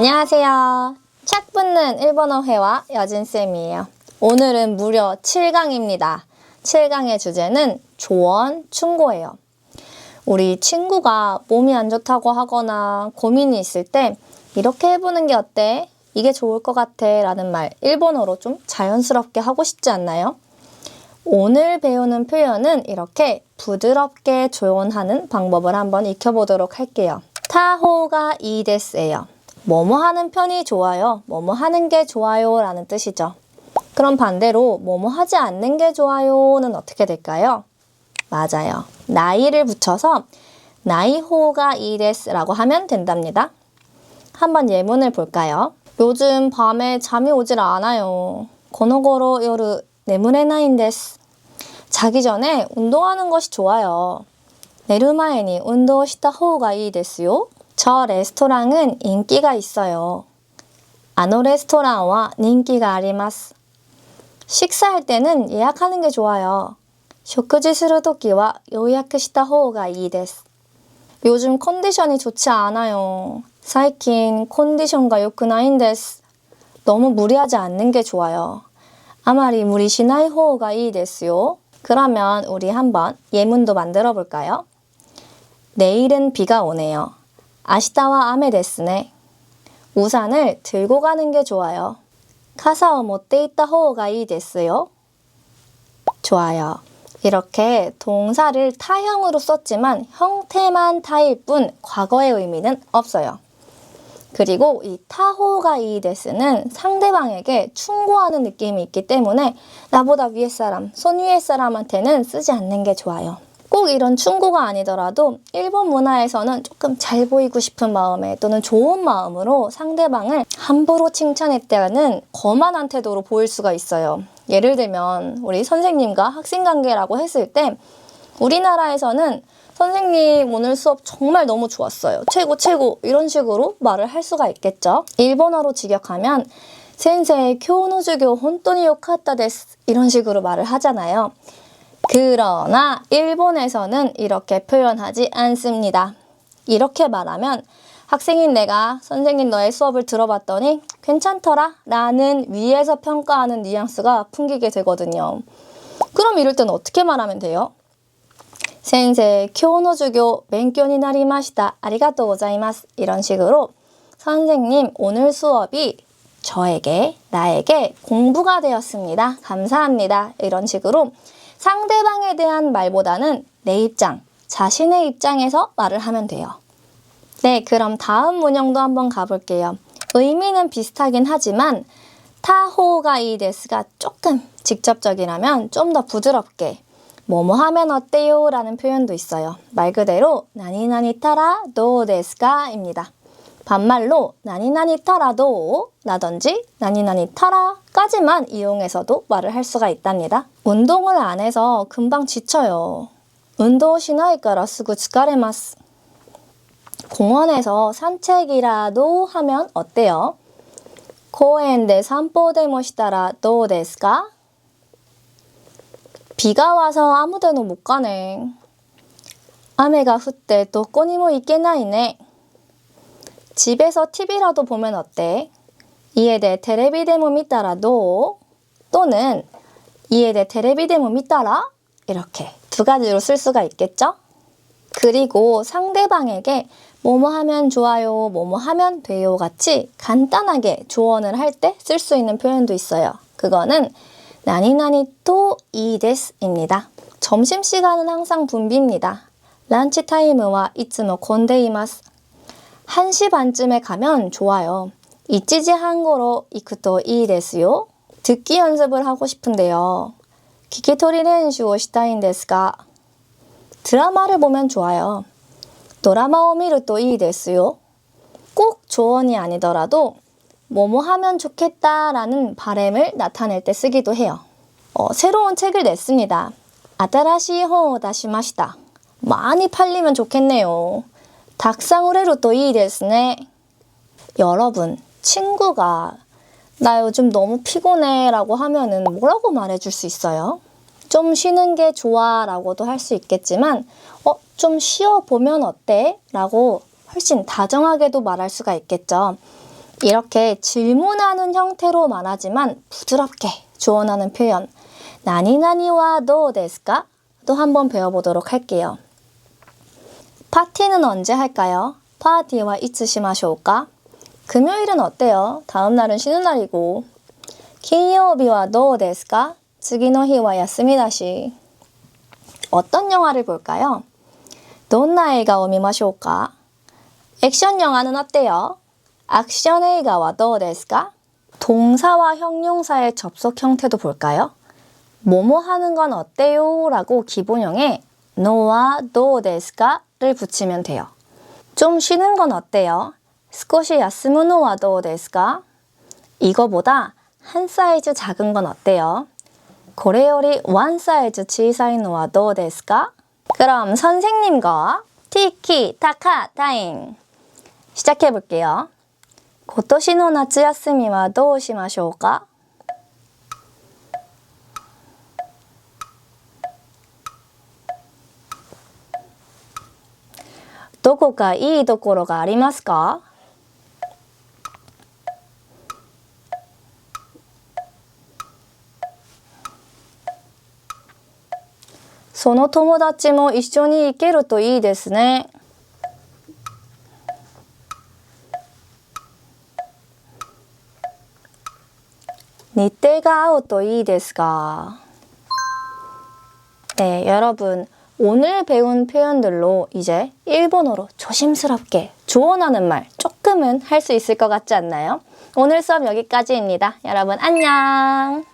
안녕하세요. 착 붙는 일본어 회화 여진쌤이에요. 오늘은 무려 7강입니다. 7강의 주제는 조언, 충고예요. 우리 친구가 몸이 안 좋다고 하거나 고민이 있을 때 이렇게 해보는 게 어때? 이게 좋을 것 같아 라는 말 일본어로 좀 자연스럽게 하고 싶지 않나요? 오늘 배우는 표현은 이렇게 부드럽게 조언하는 방법을 한번 익혀보도록 할게요. 타호가 이데스예요. 뭐뭐 하는 편이 좋아요. 뭐뭐 하는 게 좋아요 라는 뜻이죠. 그럼 반대로 뭐뭐 하지 않는 게 좋아요는 어떻게 될까요? 맞아요. 나이를 붙여서 나이호가 이데스라고 하면 된답니다. 한번 예문을 볼까요? 요즘 밤에 잠이 오질 않아요. 고노고로 요르 네무레나인데스. 자기 전에 운동하는 것이 좋아요. 내르마에니 운동 시타 호가 이 데스요. 저 레스토랑은 인기가 있어요. 아노 레스토랑와 인기가 아리마스. 식사할 때는 예약하는 게 좋아요. 食事するときは予約した方がいいです. 요즘 컨디션이 좋지 않아요. 最近 컨디션가 良くないんです. 너무 무리하지 않는 게 좋아요. 아마리 무리しない方がいいですよ. 그러면 우리 한번 예문도 만들어 볼까요? 내일은 비가 오네요. 아시타와 아메 데스네. 우산을 들고 가는 게 좋아요. 카사오 못돼 있다 호가 이 데스요. 좋아요. 이렇게 동사를 타형으로 썼지만 형태만 타일 뿐 과거의 의미는 없어요. 그리고 이 타호가 이 데스는 상대방에게 충고하는 느낌이 있기 때문에 나보다 위에 사람, 손 위에 사람한테는 쓰지 않는 게 좋아요. 꼭 이런 충고가 아니더라도 일본 문화에서는 조금 잘 보이고 싶은 마음에 또는 좋은 마음으로 상대방을 함부로 칭찬했다는 거만한 태도로 보일 수가 있어요. 예를 들면 우리 선생님과 학생 관계라고 했을 때 우리나라에서는 선생님 오늘 수업 정말 너무 좋았어요. 최고 최고 이런 식으로 말을 할 수가 있겠죠. 일본어로 직역하면 센세이 교노주교 혼돈이 요카타 데스 이런 식으로 말을 하잖아요. 그러나 일본에서는 이렇게 표현하지 않습니다. 이렇게 말하면 학생인 내가 선생님 너의 수업을 들어봤더니 괜찮더라 라는 위에서 평가하는 뉘앙스가 풍기게 되거든요. 그럼 이럴 때는 어떻게 말하면 돼요? 센세 교노주교 멘교니 나리마시다 아리가또 고자이마스 이런 식으로 선생님 오늘 수업이 저에게 나에게 공부가 되었습니다. 감사합니다. 이런 식으로 상대방에 대한 말보다는 내 입장, 자신의 입장에서 말을 하면 돼요. 네, 그럼 다음 문형도 한번 가볼게요. 의미는 비슷하긴 하지만 타호가 이 데스가 조금 직접적이라면 좀 더 부드럽게 뭐뭐 하면 어때요? 라는 표현도 있어요. 말 그대로 나니나니 타라 도 데스가입니다. 반말로 나니나니 타라도 라든지 나니나니 타라까지만 이용해서도 말을 할 수가 있답니다. 운동을 안 해서 금방 지쳐요. 운동 시나이까라 쓰고 츠카레마스. 공원에서 산책이라도 하면 어때요? 공원에 산보데 모시다라 도 데스까? 비가 와서 아무데나 못 가네. 아메가 후때 도코니모 있겠나이네. 집에서 TV라도 보면 어때? 이에 대해 테레비 데모 미 따라도 또는 이에 대해 테레비 데모 미 따라 이렇게 두 가지로 쓸 수가 있겠죠? 그리고 상대방에게 뭐뭐 하면 좋아요, 뭐뭐 하면 돼요 같이 간단하게 조언을 할 때 쓸 수 있는 표현도 있어요. 그거는 나니나니 또 이데스입니다. 점심시간은 항상 붐빕니다. 란치 타임와 이츠모 곤데이마스. 1시 반쯤에 가면 좋아요. 이찌지한 거로 이크토 이이데스요. 듣기 연습을 하고 싶은데요. 기키토리는 슈오시타인데스가 드라마를 보면 좋아요. 드라마 오미르토 이이데스요. 꼭 조언이 아니더라도 뭐뭐 하면 좋겠다라는 바램을 나타낼 때 쓰기도 해요. 어, 새로운 책을 냈습니다. 아다라시 호다시마시다. 많이 팔리면 좋겠네요. 닭상우레로 또이 데스네. 여러분, 친구가 나 요즘 너무 피곤해 라고 하면은 뭐라고 말해줄 수 있어요? 좀 쉬는 게 좋아 라고도 할 수 있겠지만, 어, 좀 쉬어보면 어때? 라고 훨씬 다정하게도 말할 수가 있겠죠. 이렇게 질문하는 형태로 말하지만 부드럽게 조언하는 표현. 나니나니와 도 데스까? 또 한번 배워보도록 할게요. 파티는 언제 할까요? 파티와 이츠시마쇼까? 금요일은 어때요? 다음 날은 쉬는 날이고. 킹요비와 노데스까? 츠기노히와 야스미다시. 어떤 영화를 볼까요? 돈나이가 오미마쇼까? 액션 영화는 어때요? 액션 에이가와 도데스까? 동사와 형용사의 접속 형태도 볼까요? 뭐뭐 하는 건 어때요? 라고 기본형에 노와 도데스까 를 붙이면 돼요. 좀 쉬는 건 어때요? 少し休むのはどうですか? 이거보다 한 사이즈 작은 건 어때요? これよりワンサイズ小さいのはどうですか? 그럼 선생님과 티키 타카 타임 시작해 볼게요. 今年の夏休みはどうしましょうか どこかいいところがありますかその友達も一緒に行けるといいですね。日程が合うといいですが. 네, 여러분. 오늘 배운 표현들로 이제 일본어로 조심스럽게 조언하는 말 조금은 할 수 있을 것 같지 않나요? 오늘 수업 여기까지입니다. 여러분 안녕!